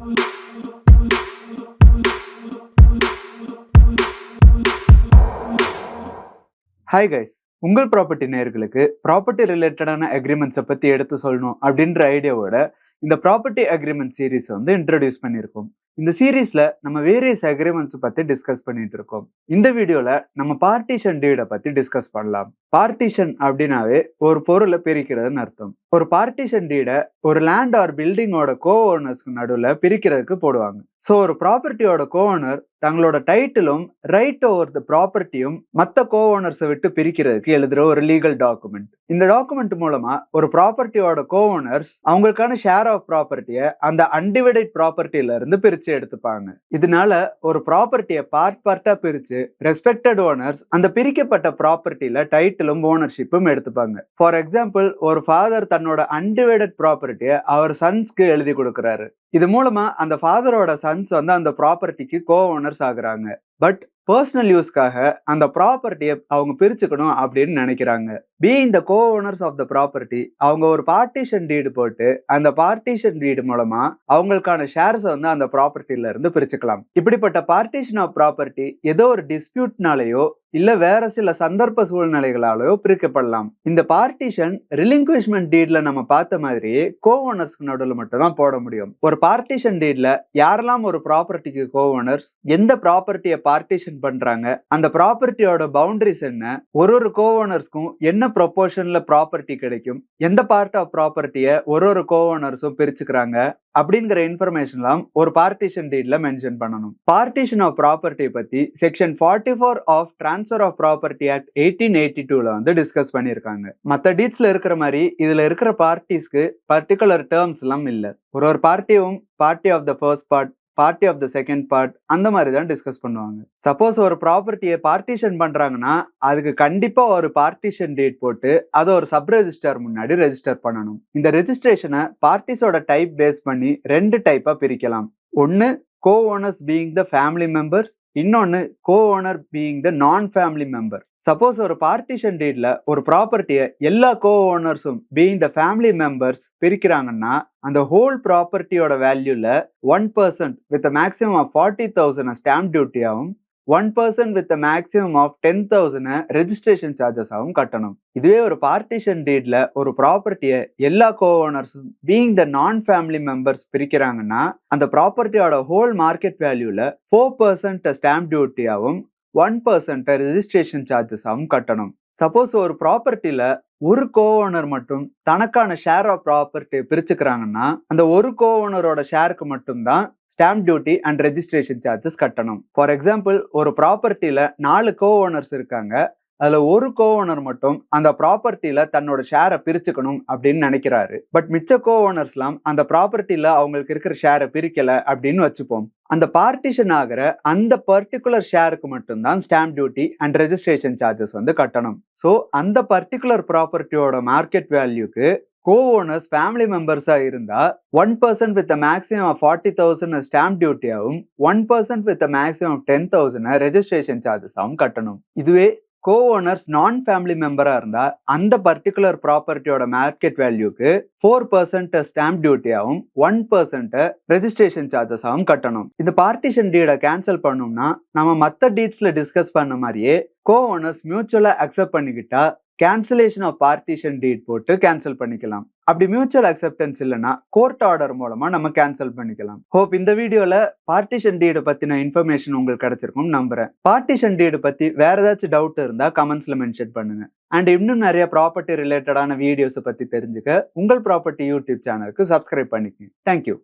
Hi guys உங்கள் property நேர்களுக்கு property ரிலேட்டடான அக்ரிமெண்ட்ஸை பற்றி எடுத்து சொல்லணும் அப்படின்ற ஐடியாவோட இந்த ப்ராப்பர்ட்டி அக்ரிமெண்ட் சீரிஸ் வந்து இன்ட்ரடியூஸ் பண்ணியிருக்கோம். இந்த சீரீஸ்ல நம்ம வேரியஸ் அக்ரிமெண்ட்ஸ் பத்தி டிஸ்கஸ் பண்ணிட்டு இருக்கோம் இந்த வீடியோல நம்ம பார்ட்டிஷன் டீட பத்தி டிஸ்கஸ் பண்ணலாம். பார்ட்டிஷன் அப்படின்னாவே ஒரு பொருளை பிரிக்கிறதுன்னு அர்த்தம். ஒரு பார்ட்டிஷன் டீட ஒரு லேண்ட் ஆர் பில்டிங்கோட கோ ஓனர்ஸ்க்கு நடுவில் பிரிக்கிறதுக்கு போடுவாங்க. ஸோ ஒரு ப்ராப்பர்ட்டியோட கோ ஓனர் தங்களோட டைட்டிலும் ரைட் ஓவர் த ப்ராப்பர்ட்டியும் மற்ற கோ ஓனர்ஸை விட்டு பிரிக்கிறதுக்கு எழுதுற ஒரு லீகல் டாக்குமெண்ட் இந்த டாக்குமெண்ட் மூலமா ஒரு ப்ராப்பர்ட்டியோட கோ ஓனர்ஸ் அவங்களுக்கான ஷேர் ஆஃப் ப்ராப்பர்ட்டியை அந்த அன்டிவைடட் ப்ராப்பர்ட்டியில இருந்து பிரிச்சு எடுத்துப்பாங்க. இதனால ஒரு ப்ராப்பர்ட்டியை பார்ட் பார்ட்டா பிரிச்சு ரெஸ்பெக்டட் ஓனர்ஸ் அந்த பிரிக்கப்பட்ட ப்ராப்பர்ட்டியில டைட்டிலும் ஓனர்ஷிப்பும் எடுத்துப்பாங்க. ஃபார் எக்ஸாம்பிள் ஒரு ஃபாதர் தன்னோட அன்டிவைடட் ப்ராப்பர்ட்டியை அவர் சன்ஸ்க்கு எழுதி கொடுக்குறாரு. இது மூலமா அந்த ஃபாதரோட சன்ஸ் வந்து அந்த ப்ராப்பர்ட்டிக்கு கோ ஓனர்ஸ் ஆகுறாங்க. பட் பர்சனல் யூஸ்க்காக அந்த ப்ராப்பர்ட்டியை அவங்க பிரிச்சுக்கணும் அப்படின்னு நினைக்கிறாங்க. பி இந்த co owners of the property அவங்க ஒரு பார்ட்டிஷன் டீடு போட்டு அந்த பார்ட்டிஷன் டீடு மூலமா அவங்களுக்கான ஷேர்ஸை வந்து அந்த ப்ராப்பர்ட்டில இருந்து பிரிச்சுக்கலாம். இப்படிப்பட்ட பார்ட்டிஷன் ஆஃப் ப்ராப்பர்ட்டி ஏதோ ஒரு டிஸ்பியூட்னாலேயோ இல்ல வேற சில சந்தர்ப்ப சூழ்நிலைகளாலோ பிரிக்கப்படலாம். இந்த பார்ட்டிஷன் ரிலிங்குவிஷ்மெண்ட் டீட்ல நம்ம பார்த்த மாதிரி கோ ஓனர்ஸ்க்கு நடுவில் மட்டும் தான் போட முடியும். ஒரு பார்ட்டிஷன் டீட்ல யாரெல்லாம் ஒரு ப்ராப்பர்ட்டிக்கு கோ ஓனர்ஸ் எந்த ப்ராப்பர்ட்டியை பார்ட்டிஷன் பண்றாங்க அந்த ப்ராப்பர்ட்டியோட பவுண்டரிஸ் என்ன ஒரு ஒரு கோ ஓனர்ஸ்க்கும் என்ன ப்ரொபோர்ஷன்ல ப்ராப்பர்ட்டி கிடைக்கும் எந்த பார்ட் ஆஃப் ப்ராப்பர்ட்டியை ஒரு ஒரு கோ ஓனர்ஸும் பிரிச்சுக்கிறாங்க அப்படிங்கிற இன்ஃபர்மேஷன்லாம் ஒரு பார்ட்டிஷன் டீட்ல மென்ஷன் பண்ணணும். பார்ட்டிஷன் ஆஃப் ப்ராப்பர்ட்டி பத்தி section forty four of transfer of property act eighteen eighty டூல வந்து டிஸ்கஸ் பண்ணியிருக்காங்க. மற்ற டீட்ஸ்ல இருக்கிற மாதிரி இதுல இருக்கிற பார்ட்டிஸ்க்கு பர்டிகுலர் டேர்ம்ஸ் எல்லாம் இல்ல. ஒரு ஒரு பார்ட்டியும் party of the first part party of the second part அந்த மாதிரி தான் டிஸ்கஸ் பண்ணுவாங்க. சப்போஸ் ஒரு ப்ராப்பர்ட்டியை பார்ட்டிஷன் பண்ணுறாங்கன்னா அதுக்கு கண்டிப்பாக ஒரு பார்ட்டிஷன் டேட் போட்டு அதை ஒரு சப் ரெஜிஸ்டர் முன்னாடி ரெஜிஸ்டர் பண்ணணும். இந்த ரெஜிஸ்ட்ரேஷனை பார்ட்டிஸோட டைப் பேஸ் பண்ணி ரெண்டு டைப்பாக பிரிக்கலாம். ஒன்று co owners being the family members இன்னொன்று co owner being the non family member suppose ஒரு பார்ட்டிஷன் டீட்ல ஒரு ப்ராப்பர்ட்டியை எல்லா கோ ஓனர்ஸும் பீயிங் த ஃபேமிலி மெம்பர்ஸ் பிரிக்கிறாங்கன்னா அந்த ஹோல் ப்ராப்பர்ட்டியோட வேல்யூல one percent with maximum of forty thousand stamp டியூட்டியாகவும் one percent with maximum of ten thousand registration சார்ஜஸாகவும் கட்டணும். இதுவே ஒரு பார்ட்டிஷன் டீட்ல ஒரு ப்ராப்பர்ட்டியை எல்லா கோ ஓனர்ஸும் being the non family members பிரிக்கிறாங்கன்னா அந்த ப்ராப்பர்ட்டியோட ஹோல் மார்க்கெட் வேல்யூல ஃபோர் பர்சன்ட் ஸ்டாம்ப் டியூட்டியாகவும் ஒன் பர்சன்ட் ரெஜிஸ்ட்ரேஷன் சார்ஜஸாகவும் கட்டணும். சப்போஸ் ஒரு ப்ராப்பர்ட்டியில் ஒரு கோ ஓனர் மட்டும் தனக்கான ஷேர் ஆஃப் ப்ராப்பர்ட்டியை பிரிச்சுக்கிறாங்கன்னா அந்த ஒரு கோ ஓனரோட ஷேருக்கு மட்டும்தான் stamp duty and registration charges கட்டணும். ஃபார் எக்ஸாம்பிள் ஒரு ப்ராப்பர்ட்டியில் நாலு கோ ஓனர்ஸ் இருக்காங்க. அதுல ஒரு கோ ஓனர் மட்டும் அந்த ப்ராப்பர்ட்டியில தன்னோட ஷேரை பிரிச்சுக்கணும் அப்படின்னு நினைக்கிறாரு. பட் மிச்ச கோ ஓனர்ஸ்லாம் அந்த ப்ராப்பர்ட்டியில அவங்களுக்கு இருக்கிற ஷேரை பிரிக்கல அப்படின்னு வச்சுப்போம். அந்த பார்ட்டிஷன் ஆகிற அந்த பர்டிகுலர் ஷேருக்கு மட்டும்தான் stamp duty and registration charges வந்து கட்டணும். ஸோ அந்த பர்டிகுலர் ப்ராப்பர்ட்டியோட மார்க்கெட் வேல்யூக்கு கோ ஓனர்ஸ் ஃபேமிலி மெம்பர்ஸாக இருந்தால் one percent with maximum of forty thousand stamp டியூட்டியாகவும் one percent with maximum ten thousand registration சார்ஜஸாகவும் கட்டணும். இதுவே கோ ஓனர்ஸ் நான் ஃபேமிலி மெம்பரா இருந்தா அந்த பர்டிகுலர் ப்ராப்பர்ட்டியோட மார்க்கெட் வேல்யூக்கு ஃபோர் பர்சன்ட் ஸ்டாம்ப் டியூட்டியாகவும் ஒன் பர்சன்ட் ரெஜிஸ்ட்ரேஷன் சார்ஜஸாகவும் கட்டணும். இந்த பார்ட்டிஷன் டீடை கேன்சல் பண்ணோம்னா நம்ம மற்ற டீட்ஸ்ல டிஸ்கஸ் பண்ண மாதிரியே கோ ஓனர்ஸ் மியூச்சுவலா அக்செப்ட் பண்ணிக்கிட்டா கேன்சலேஷன் ஆஃப் பார்ட்டிஷன் டீட் போட்டு கேன்சல் பண்ணிக்கலாம். அப்படி மியூச்சுவல் அக்செப்டன்ஸ் இல்லைன்னா கோர்ட் ஆர்டர் மூலமா நம்ம கேன்சல் பண்ணிக்கலாம். ஹோப் இந்த வீடியோல பார்ட்டிஷன் டீடு பத்தின இன்ஃபர்மேஷன் உங்களுக்கு கிடைச்சிருக்கும் நம்புறேன். பார்ட்டிஷன் டீடு பத்தி வேற ஏதாச்சும் டவுட் இருந்தா கமெண்ட்ஸ்ல மென்ஷன் பண்ணுங்க. அண்ட் இன்னும் நிறைய ப்ராப்பர்ட்டி ரிலேட்டடான வீடியோஸை பத்தி தெரிஞ்சுக்க உங்கள் ப்ராப்பர்ட்டி யூடியூப் சேனலுக்கு சப்ஸ்கிரைப் பண்ணிக்கங்க. Thank you